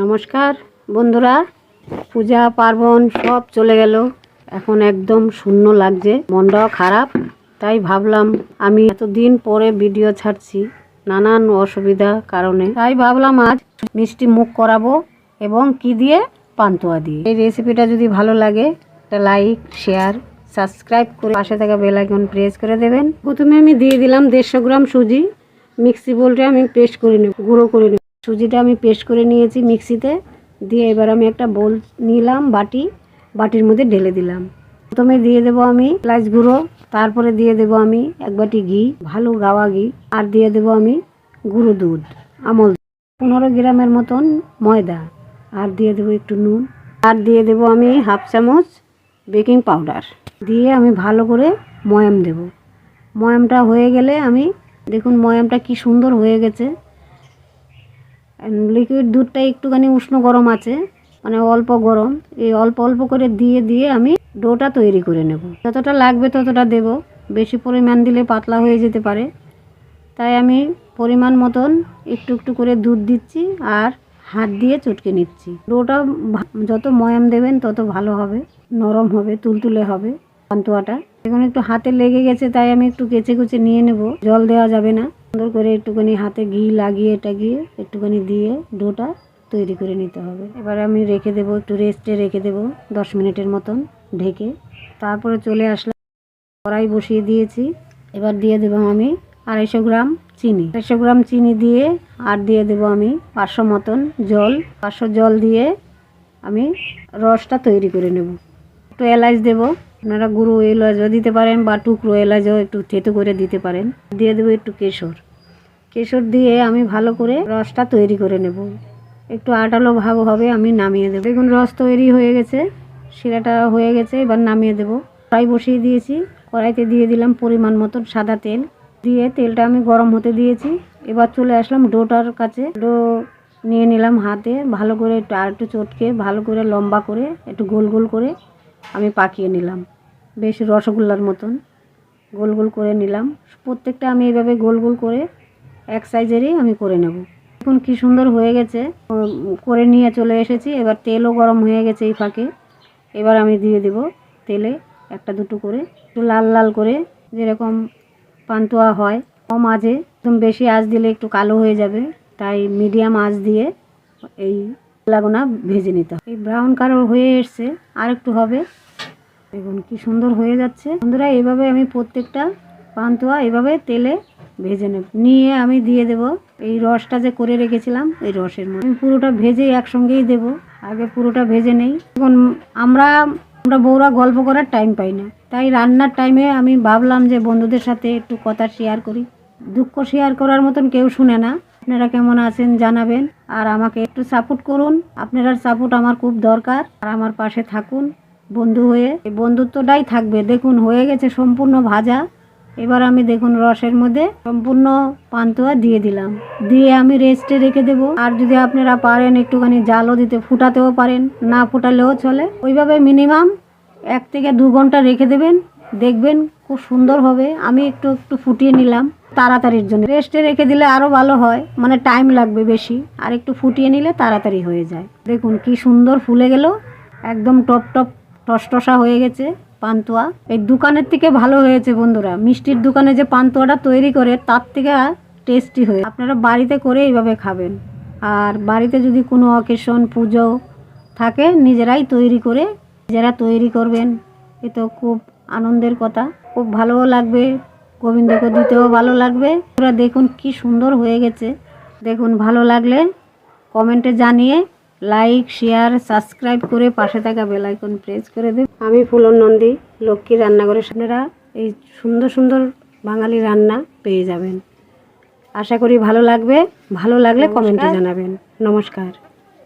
নমস্কার, বন্ধুরা। পূজা, পার্বণ সব চলে গেল। এখন একদম শূন্য লাগছে, মনটাও খারাপ। তাই ভাবলাম, আমি এতদিন পরে ভিডিও ছাড়ছি, নানান অসুবিধা কারণে। তাই ভাবলাম, আজ মিষ্টি মুখ করাবো এবং কি দিয়ে? পান্তুয়া দিয়ে। এই রেসিপিটা যদি ভালো লাগে, একটা লাইক শেয়ার সাবস্ক্রাইব করে পাশে থাকা বেল আইকন প্রেস করে দেবেন। প্রথমে আমি দিয়ে দিলাম দেড়শো গ্রাম সুজি। মিক্সি বোলটা আমি পেস্ট করে নেব, গুঁড়ো করে নেব। সুজিটা আমি পেস্ট করে নিয়েছি মিক্সিতে। দিয়ে এবার আমি একটা বোল নিলাম বাটি। বাটির মধ্যে ঢেলে দিলাম। প্রথমে দিয়ে দেবো আমি এলাচ গুঁড়ো, তারপরে দিয়ে দেবো আমি এক বাটি ঘি, ভালো গাওয়া ঘি, আর দিয়ে দেবো আমি গুঁড়ো দুধ, আমল পনেরো গ্রামের মতন ময়দা, আর দিয়ে দেবো একটু নুন, আর দিয়ে দেবো আমি হাফ চামচ বেকিং পাউডার। দিয়ে আমি ভালো করে ময়াম দেব। ময়ামটা হয়ে গেলে আমি, দেখুন ময়ামটা কি সুন্দর হয়ে গেছে। লিকুইড দুধটা একটুখানি উষ্ণ গরম আছে মানে অল্প গরম। এই অল্প অল্প করে দিয়ে দিয়ে আমি ডোটা তৈরি করে নেব। যতটা লাগবে ততটা দেব। বেশি পরিমাণ দিলে পাতলা হয়ে যেতে পারে। তাই আমি পরিমাণ মতন একটু একটু করে দুধ দিচ্ছি আর হাত দিয়ে চটকে নিচ্ছি। ডোটা যত ময়াম দেবেন তত ভালো হবে, নরম হবে, তুলতুলে হবে পান্তুয়াটা। এখন একটু হাতে লেগে গেছে, তাই আমি একটু কেচে কুচে নিয়ে নেব। জল দেওয়া যাবে না। সুন্দর করে একটুখানি হাতে ঘি লাগিয়ে টাগিয়ে একটুখানি দিয়ে ডোটা তৈরি করে নিতে হবে। এবার আমি রেখে দেবো, একটু রেস্টে রেখে দেবো দশ মিনিটের মতন ঢেকে। তারপরে চলে আসলাম, কড়াই বসিয়ে দিয়েছি। এবার দিয়ে দেবো আমি আড়াইশো গ্রাম চিনি। আড়াইশো গ্রাম চিনি দিয়ে আর দিয়ে দেবো আমি পাঁচশো মতন জল। পাঁচশো জল দিয়ে আমি রসটা তৈরি করে নেব। একটু এলাচ দেবো। আপনারা গুঁড়ো এলাচও দিতে পারেন বা টুকরো এলাচও একটু থেতো করে দিতে পারেন। দিয়ে দেবো একটু কেশর। কেশর দিয়ে আমি ভালো করে রসটা তৈরি করে নেব। একটু আটালো ভাব হবে, আমি নামিয়ে দেবো। দেখুন, রস তৈরি হয়ে গেছে। শিরাটা হয়ে গেছে, এবার নামিয়ে দেবো। কড়াই বসিয়ে দিয়েছি। কড়াইতে দিয়ে দিলাম পরিমাণ মতন সাদা তেল। দিয়ে তেলটা আমি গরম হতে দিয়েছি। এবার চলে আসলাম ডোটার কাছে। ডো নিয়ে নিলাম হাতে। ভালো করে একটু আর একটু চটকে, ভালো করে লম্বা করে একটু গোল গোল করে আমি পাকিয়ে নিলাম। বেশ রসগোল্লার মতন। গোল গোল করে নিলাম। প্রত্যেকটা আমি এইভাবে গোল গোল করে এক সাইজেরই আমি করে নেব। এখন কি সুন্দর হয়ে গেছে। করে নিয়ে চলে এসেছি। এবার তেলও গরম হয়ে গেছে এই ফাঁকে। এবার আমি দিয়ে দেব তেলে একটা দুটো করে। একটু লাল লাল করে যেরকম পান্তুয়া হয়। কম আঁচে। একদম বেশি আঁচ দিলে একটু কালো হয়ে যাবে। তাই মিডিয়াম আঁচ দিয়ে এই লাগুনা ভেজে নিতে এই ব্রাউন কালার হয়ে এসছে আর একটু হবে। দেখুন কি সুন্দর হয়ে যাচ্ছে। বন্ধুরা এভাবে আমি প্রত্যেকটা পান্তুয়া এভাবে তেলে ভেজে নেব। নিয়ে আমি দিয়ে দেব এই রসটা যে করে রেখেছিলাম, এই রসের মধ্যে। আমি পুরোটা ভেজে একসঙ্গেই দেব, আগে পুরোটা ভেজে নেই। এখন আমরা আমরা বউরা গল্প করার টাইম পাই না। তাই রান্নার টাইমে আমি ভাবলাম যে বন্ধুদের সাথে একটু কথা শেয়ার করি। দুঃখ শেয়ার করার মতন কেউ শুনে না। আপনারা কেমন আছেন জানাবেন আর আমাকে একটু সাপোর্ট করুন। আপনার সাপোর্ট আমার খুব দরকার। আর আমার পাশে থাকুন বন্ধু হয়ে। এই বন্ধুত্বটাই থাকবে। দেখুন, হয়ে গেছে সম্পূর্ণ ভাজা। এবার আমি দেখুন রসের মধ্যে সম্পূর্ণ পান্তুয়া দিয়ে দিলাম। দিয়ে আমি রেস্টে রেখে দেবো। আর যদি আপনারা পারেন একটুখানি জালও দিতে, ফুটাতেও পারেন। না ফুটালেও চলে। ওইভাবে মিনিমাম এক থেকে দু ঘণ্টা রেখে দেবেন। দেখবেন খুব সুন্দর হবে। আমি একটু একটু ফুটিয়ে নিলাম তাড়াতাড়ির জন্য। রেস্টে রেখে দিলে আরও ভালো হয় মানে টাইম লাগবে বেশি। আর একটু ফুটিয়ে নিলে তাড়াতাড়ি হয়ে যায়। দেখুন কি সুন্দর ফুলে গেল। একদম টপ টপ, টসটসা হয়ে গেছে পান্তুয়া। এই দোকানের থেকে ভালো হয়েছে বন্ধুরা। মিষ্টির দোকানে যে পান্তুয়াটা তৈরি করে, তার থেকে টেস্টি হয়ে আপনারা বাড়িতে করে এইভাবে খাবেন। আর বাড়িতে যদি কোনো অকেশন পুজো থাকে, নিজেরাই তৈরি করে, নিজেরা তৈরি করবেন। এ তো খুব আনন্দের কথা। খুব ভালোও লাগবে গোবিন্দকে দিতেও ভালো লাগবে। ওরা দেখুন কি সুন্দর হয়ে গেছে। দেখুন ভালো লাগলে কমেন্টে জানিয়ে লাইক শেয়ার সাবস্ক্রাইব করে পাশে থাকা বেল আইকন প্রেস করে দেব আমি ফুলন নন্দী লক্ষ্মী রান্নাঘরে আপনারা এই সুন্দর সুন্দর বাঙালি রান্না পেয়ে যাবেন। আশা করি ভালো লাগবে। ভালো লাগলে কমেন্টে জানাবেন। নমস্কার।